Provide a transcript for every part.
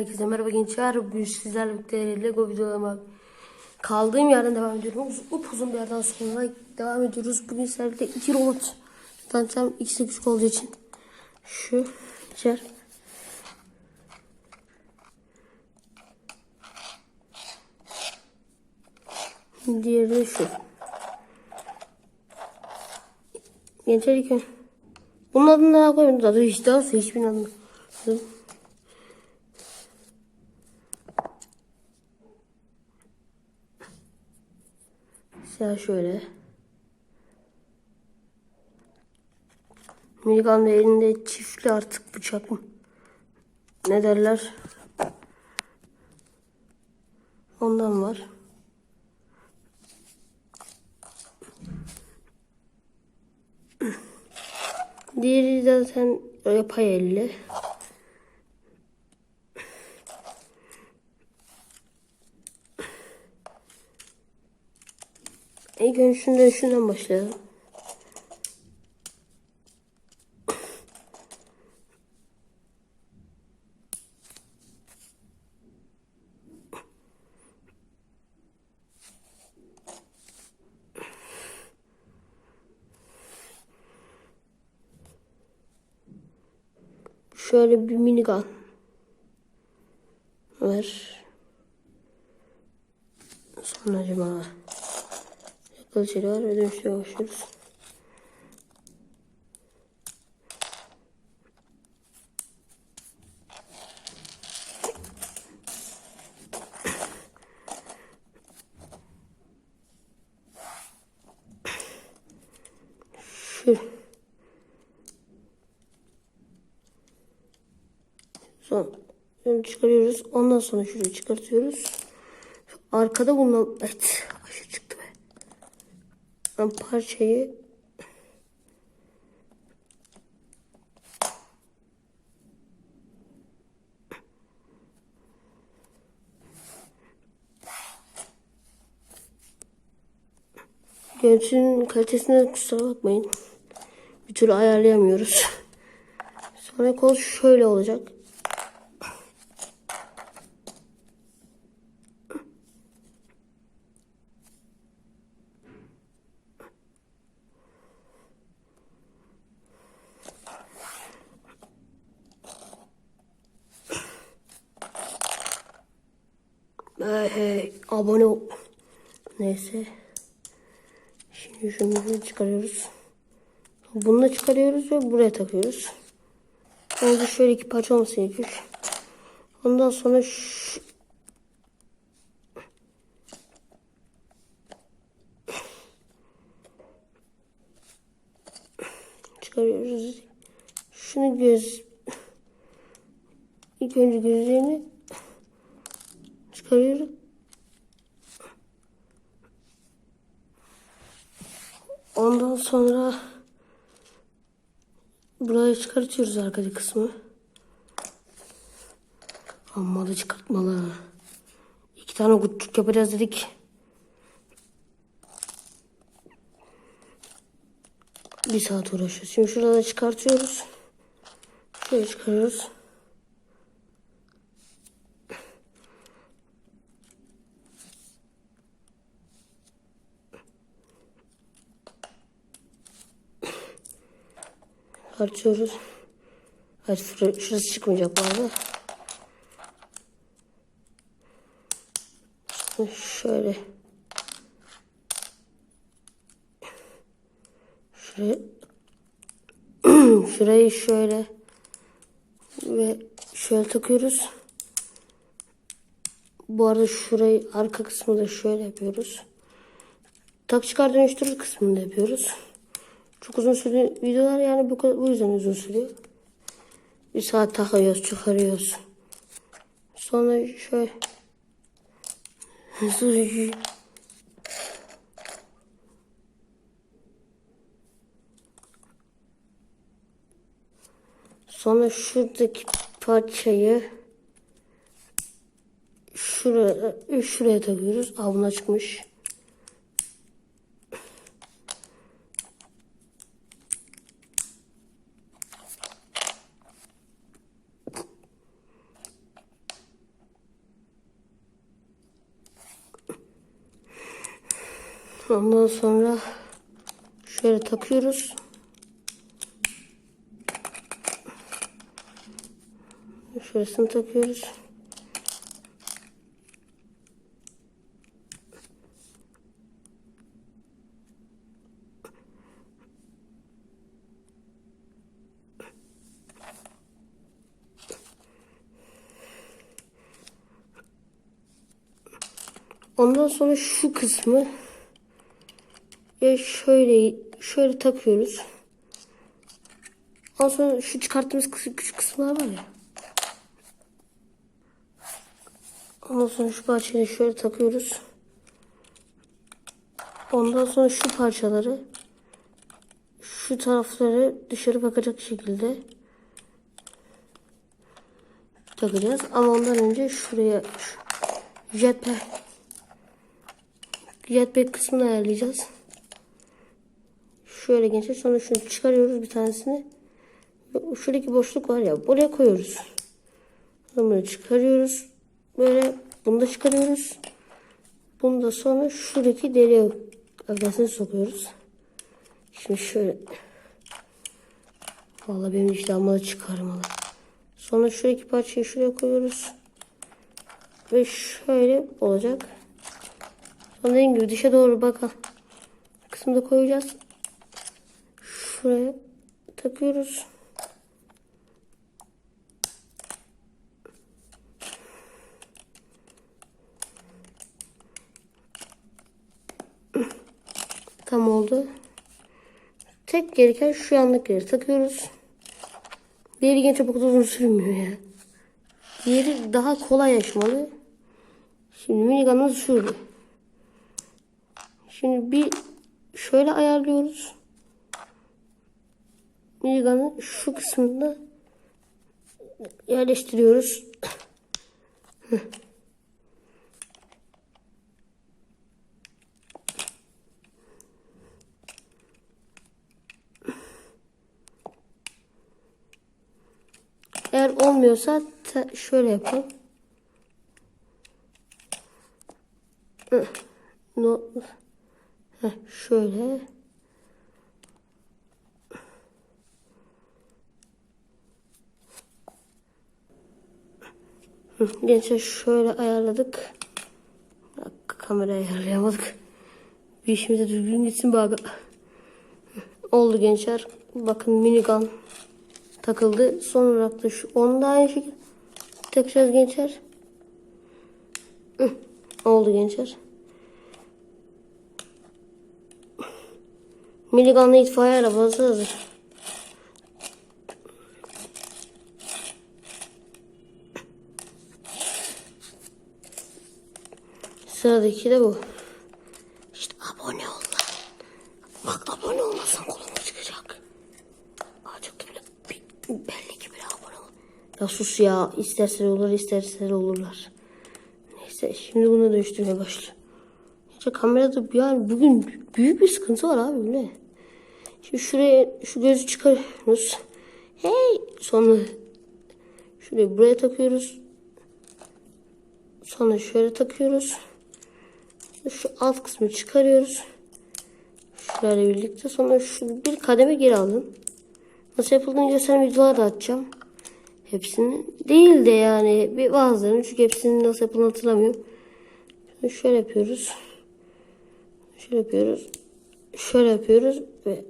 Herkese merhaba gençler. Bugün sizlerle birlikte Lego videolarıma kaldığım yerden devam ediyorum. Uz- Upuzun bir yerden sonra devam ediyoruz. Bugün sizlerle iki robot tanıtacağım. İkisi küçük olduğu için. Şu içer. Diğeri de şu. Gençler önce- Bunun adını daha koymadım. Adı hiç daha hiçbir adını. Mesela şöyle. Miligan da elinde çiftli artık bıçak mı? Ne derler? Ondan var. Diğeri zaten yapay elli. İlk önce şundan şundan başlayalım. Şöyle bir minigun var. Sonra acaba kılıçları var ve dönüşe başlıyoruz. Şu. Son şöyle çıkarıyoruz. Ondan sonra şurayı çıkartıyoruz. Arkada bulunan evet. Ben parçayı Görüntünün kalitesine kusura bakmayın. Bir türlü ayarlayamıyoruz. Sonra kol şöyle olacak. Hey, hey, abone ol. Neyse. Şimdi şunu çıkarıyoruz. Bunu da çıkarıyoruz ve buraya takıyoruz. Önce şöyle iki parça olması gerekiyor. Ondan sonra şu... çıkarıyoruz. Şunu göz ilk önce gözlerini çıkarıyoruz. Ondan sonra burayı çıkartıyoruz arkadaki kısmı. Amma da çıkartmalı. İki tane küçük yapacağız dedik. Bir saat uğraşıyoruz. Şimdi şurada çıkartıyoruz. Şöyle çıkarıyoruz. Açıyoruz. Hayır şurası çıkmayacak bu arada. Şimdi şöyle. Şuraya. Şurayı şöyle. Ve şöyle takıyoruz. Bu arada şurayı arka kısmı da şöyle yapıyoruz. Tak çıkar dönüştürür kısmını da yapıyoruz. Çok uzun sürüyor videolar yani bu, bu yüzden uzun sürüyor. Bir saat takıyoruz, çıkarıyoruz. Sonra şöyle Sonra şuradaki parçayı şuraya, şuraya takıyoruz. Aa buna çıkmış. Ondan sonra şöyle takıyoruz. Şurasını takıyoruz. Ondan sonra şu kısmı ya şöyle şöyle takıyoruz. Ondan sonra şu çıkarttığımız kıs- küçük kısımlar var ya. Ondan sonra şu parçayı şöyle takıyoruz. Ondan sonra şu parçaları şu tarafları dışarı bakacak şekilde takacağız. Ama ondan önce şuraya şu jetpack jetpack kısmını ayarlayacağız. Şöyle gençler sonra şunu çıkarıyoruz bir tanesini. Şuradaki boşluk var ya buraya koyuyoruz. Bunu çıkarıyoruz. Böyle bunu da çıkarıyoruz. Bunu da sonra şuradaki deliğe arkasını sokuyoruz. Şimdi şöyle. Vallahi benim işte ama çıkarmalı. Sonra şuradaki parçayı şuraya koyuyoruz. Ve şöyle olacak. Sonra dediğim gibi dışa doğru bakalım. Kısımda koyacağız. Şuraya takıyoruz. Tam oldu. Tek gereken şu yandakileri takıyoruz. Diğeri bu kadar uzun sürmüyor ya. Diğeri daha kolay açmalı. Şimdi minigun'ımız şurada. Şimdi bir şöyle ayarlıyoruz. Minigun'ı şu kısmında yerleştiriyoruz. Eğer olmuyorsa şöyle yapalım. No. Heh, şöyle. Gençler şöyle ayarladık. Kamerayı ayarlayamadık. Bir işimize düzgün gitsin bari. Oldu gençler. Bakın minigun takıldı. Son olarak da şu onu da aynı şekilde takacağız gençler. Oldu gençler. Minigun'la itfaiye arabası hazır. Sıradaki de bu. İşte abone ol. Bak abone olmazsan koluma çıkacak. Çok da bi- belli ki abone ol. Ya sus ya. İstersen olur istersen olurlar. Neyse şimdi bunu dönüştürmeye başlıyor. İşte kamerada yani bugün büyük bir sıkıntı var abi bu ne? Şimdi şuraya şu gözü çıkarıyoruz. Hey! Sonra şurayı buraya takıyoruz. Sonra şöyle takıyoruz. Şu alt kısmı çıkarıyoruz. Şurayla birlikte. Sonra şu bir kademe geri alın. Nasıl yapıldığını gösteren videolar da atacağım. Hepsini değil de yani bir bazılarını çünkü hepsinin nasıl yapıldığını hatırlamıyorum. Şimdi şöyle yapıyoruz. Şöyle yapıyoruz. Şöyle yapıyoruz ve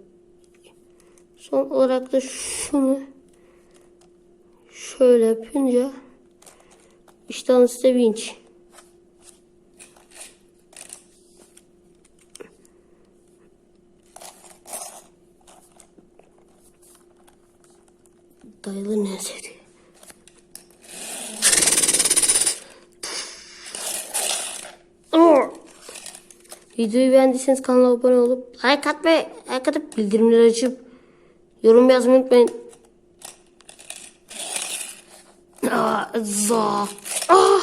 son olarak da şunu şöyle yapınca işte alın size en sevdiği. Videoyu beğendiyseniz kanala abone olup like atmayı, like atıp bildirimleri açıp yorum yazmayı unutmayın. Ah, za. Ah.